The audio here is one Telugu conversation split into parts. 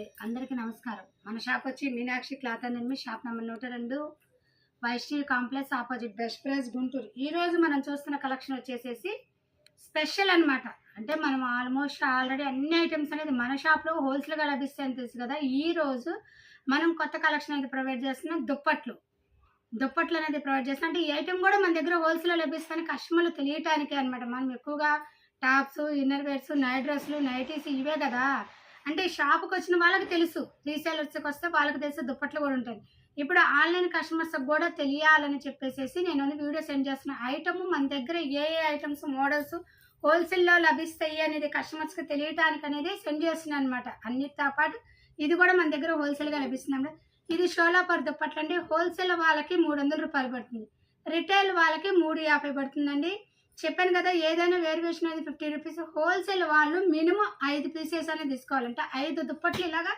అండి. అందరికీ నమస్కారం. మన షాప్ వచ్చి మీనాక్షి క్లాత్ అండ్ మీ షాప్ నెంబర్ నూట రెండు Vaishnavi complex opposite best price Guntur. ఈ రోజు మనం చూస్తున్న కలెక్షన్ వచ్చేసేసి స్పెషల్ అన్నమాట. అంటే మనం ఆల్మోస్ట్ ఆల్రెడీ అన్ని ఐటమ్స్ అనేది మన షాప్లో హోల్సేల్గా లభిస్తాయని తెలుసు కదా. ఈ రోజు మనం కొత్త కలెక్షన్ అయితే ప్రొవైడ్ చేస్తున్నాం దుప్పట్లు. దుప్పట్లు అనేది ప్రొవైడ్ చేస్తున్నాం అంటే ఈ ఐటమ్ కూడా మన దగ్గర హోల్సేల్లో లభిస్తాయని కస్టమర్లు తెలియటానికే అనమాట మనం ఎక్కువగా టాప్స్ ఇన్నర్ వేర్స్ నైట్ డ్రెస్సులు నైటీస్ ఇవే కదా. అంటే షాప్కి వచ్చిన వాళ్ళకి తెలుసు. రీసేలర్స్కి వస్తే వాళ్ళకి తెలుసు దుప్పట్లు కూడా ఉంటాయి. ఇప్పుడు ఆన్లైన్ కస్టమర్స్ కూడా తెలియాలని చెప్పేసి నేను వీడియో సెండ్ చేస్తున్న. ఐటమ్ మన దగ్గర ఏ ఏ ఐటమ్స్ మోడల్స్ హోల్సేల్లో లభిస్తాయి అనేది కస్టమర్స్కి తెలియటానికి అనేది సెండ్ చేస్తున్నాను అనమాట అన్నిటితో పాటు ఇది కూడా మన దగ్గర హోల్సేల్గా లభిస్తుంది అన్నమాట. ఇది షోలాపర్ దుప్పట్లు అండి హోల్సేల్ వాళ్ళకి మూడు వందల రూపాయలు పడుతుంది. రిటైల్ వాళ్ళకి మూడు యాభై పడుతుందండి. చెప్పాను కదా ఏదైనా వేరియేషన్ అనేది ఫిఫ్టీ రూపీస్. హోల్సేల్ వాళ్ళు మినిమం ఐదు పీసెస్ అనేది తీసుకోవాలంటే. ఐదు దుప్పట్లు ఇలాగా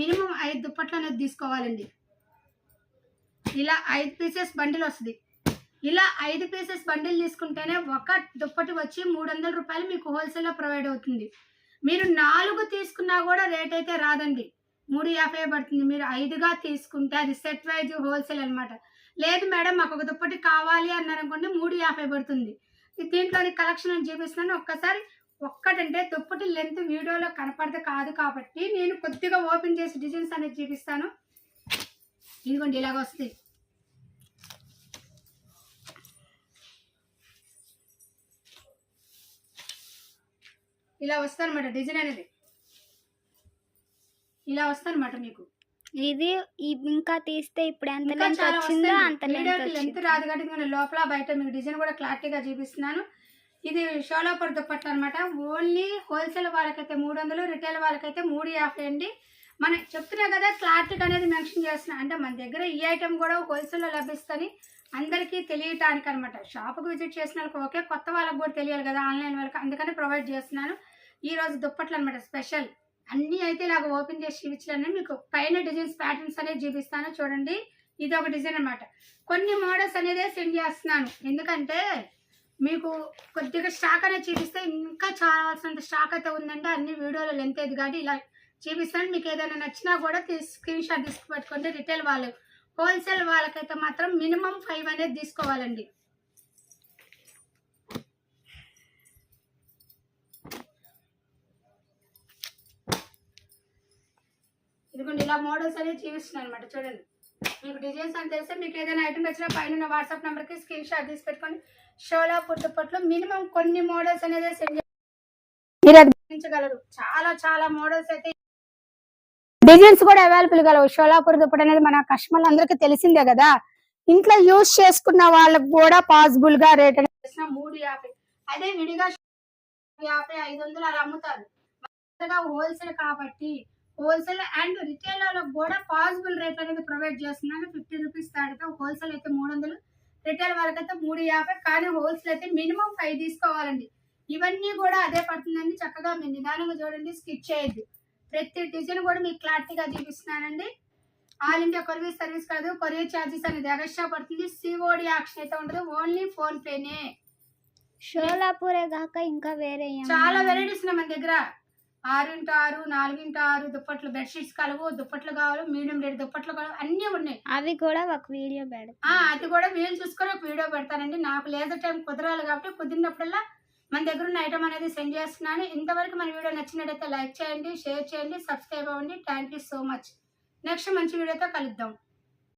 మినిమం ఐదు దుప్పట్లు అనేది తీసుకోవాలండి. ఇలా ఐదు పీసెస్ బండిల్ వస్తుంది. ఇలా ఐదు పీసెస్ బండిల్ తీసుకుంటేనే ఒక దుప్పటి వచ్చి మూడు వందల రూపాయలు మీకు హోల్సేల్లో ప్రొవైడ్ అవుతుంది. మీరు నాలుగు తీసుకున్నా కూడా రేట్ అయితే రాదండి. మూడు యాభై పడుతుంది. మీరు ఐదుగా తీసుకుంటే అది సెట్ వైజ్ హోల్సేల్ అన్నమాట. లేదు మేడం మాకు ఒక దుప్పటి కావాలి అన్నారనుకోండి మూడు యాభై పడుతుంది. దీంట్లోని కలెక్షన్ అని చూపిస్తున్నాను ఒక్కసారి ఒక్కటంటే దుప్పటి లెంత్ వీడియోలో కనపడదు కాదు కాబట్టి నేను కొద్దిగా ఓపెన్ చేసి డిజైన్స్ అనేది చూపిస్తాను. ఇదిగోండి ఇలాగ వస్తుంది. ఇలా వస్తానమాట డిజైన్ అనేది. ఇలా వస్తానమాట మీకు. ఇది ఇంకా తీస్తే ఇప్పుడు ఎంత లెంత్ వచ్చిందో. అంత లెంత్ రాదు కాబట్టి నేను లోపల బయట మీకు డిజైన్ కూడా క్లారిటీగా చూపిస్తున్నాను. ఇది షోలాపర్ దుప్పట్లు అనమాట ఓన్లీ హోల్సేల్ వాళ్ళకైతే మూడు వందలు రిటైల్ వాళ్ళకైతే మూడు యాభై అండి. మనం చెప్తున్నా కదా క్లారిటీగా అనేది మెన్షన్ చేస్తున్నా. అంటే మన దగ్గర ఈ ఐటెం కూడా హోల్సేల్లో లభిస్తుంది. అందరికీ తెలియటానికి అనమాట షాప్కి విజిట్ చేసిన వాళ్ళకి ఓకే కొత్త వాళ్ళకి కూడా తెలియాలి కదా ఆన్లైన్ వాళ్ళకి. అందుకని ప్రొవైడ్ చేస్తున్నాను. ఈ రోజు దుప్పట్లు అనమాట స్పెషల్. అన్నీ అయితే ఇలాగ ఓపెన్ చేసి చూపించాలని. మీకు పైన డిజైన్స్ ప్యాటర్న్స్ అనేది చూపిస్తాను. చూడండి. ఇది ఒక డిజైన్ అన్నమాట. కొన్ని మోడల్స్ అనేది సెండ్ చేస్తున్నాను. ఎందుకంటే మీకు కొద్దిగా స్టాక్ అనేది చూపిస్తే ఇంకా చాలాల్సినంత స్టాక్ అయితే ఉందంటే అన్ని వీడియోలు లెంత్ అయితే కాబట్టి ఇలా చూపిస్తాను. మీకు ఏదైనా నచ్చినా కూడా తీసి స్క్రీన్ షాట్ తీసుకు పెట్టుకుంటే రిటైల్ వాళ్ళు హోల్సేల్ వాళ్ళకైతే మాత్రం మినిమం ఫైవ్ అనేది తీసుకోవాలండి ఇదిగోండి ఇలా మోడల్స్ అనేది చూపిస్తున్నాను అనమాట చూడండి. మీకు డిజైన్స్ అని తెలిస్తే మీకు ఏదైనా ఐటమ్ వచ్చినా పైన ఉన్న వాట్సాప్ నెంబర్కి స్క్రీన్ షాట్ తీసి పెట్టుకోండి షోలా పుట్టుపట్లు మినిమం కొన్ని మోడల్స్ అనేది సెండ్ మీరు గమనించగలరు. చాలా చాలా మోడల్స్ అయితే డిజైన్స్ కూడా అవైలబుల్ గలవు షోలాపూర్ దుప్పటి అనేది మన కస్టమర్లు అందరికీ తెలిసిందే కదా. ఇంట్లో యూస్ చేసుకున్న వాళ్ళకి కూడా పాసిబుల్గా రేట్ అనేది చేసిన మూడు యాభై. అదే విడిగా యాభై ఐదు వందలు అలా అమ్ముతారు. హోల్సేల్ కాబట్టి హోల్సేల్ అండ్ రిటైల్ వాళ్ళకి కూడా పాసిబుల్ రేట్ అనేది ప్రొవైడ్ చేస్తున్నాను ఫిఫ్టీ రూపీస్ తాడితే హోల్సేల్ అయితే మూడు వందలు రిటైల్ వాళ్ళకైతే మూడు యాభై కానీ హోల్సేల్ అయితే మినిమం ఫైవ్ తీసుకోవాలండి. ఇవన్నీ కూడా అదే పడుతుందండి. చక్కగా మీరు నిదానంగా చూడండి స్కిప్ చేయొద్దు. ప్రతి డిజైన్ కూడా మీకు క్లారిటీగా చూపిస్తున్నానండి. ఆల్ ఇండియా కొరియర్ సర్వీస్ కాదు కొరియర్ ఛార్జెస్ అనేది ఎగస్ట్రా పడుతుంది. సిఓడి యాక్షన్ అయితే ఉండదు ఓన్లీ ఫోన్ పేనే. షోలాపూరే కాక ఇంకా వేరే చాలా? వెరైటీస్ ఉన్నాయి మన దగ్గర. ఆరు ఇంటూ ఆరు నాలుగు ఇంటూ ఆరు దుప్పట్లు బెడ్షీట్స్ కలవు దుప్పట్లు కావాలి మీడియం రేట్ దుప్పట్లు కావాలి అన్నీ ఉన్నాయి. అవి కూడా ఒక వీడియో పెడతా. అది కూడా వీలు చూసుకొని ఒక వీడియో పెడతానండి. నాకు లేజర్ టైం కుదరాలి కాబట్టి కుదిరినప్పుడల్లా మన దగ్గర ఉన్న ఐటమ్ అనేది సెండ్ చేస్తున్నాను. ఇంతవరకు మన వీడియో నచ్చినట్టయితే లైక్ చేయండి షేర్ చేయండి సబ్స్క్రైబ్ అవ్వండి. Thank you so much. Next మంచి వీడియోతో కలుద్దాం.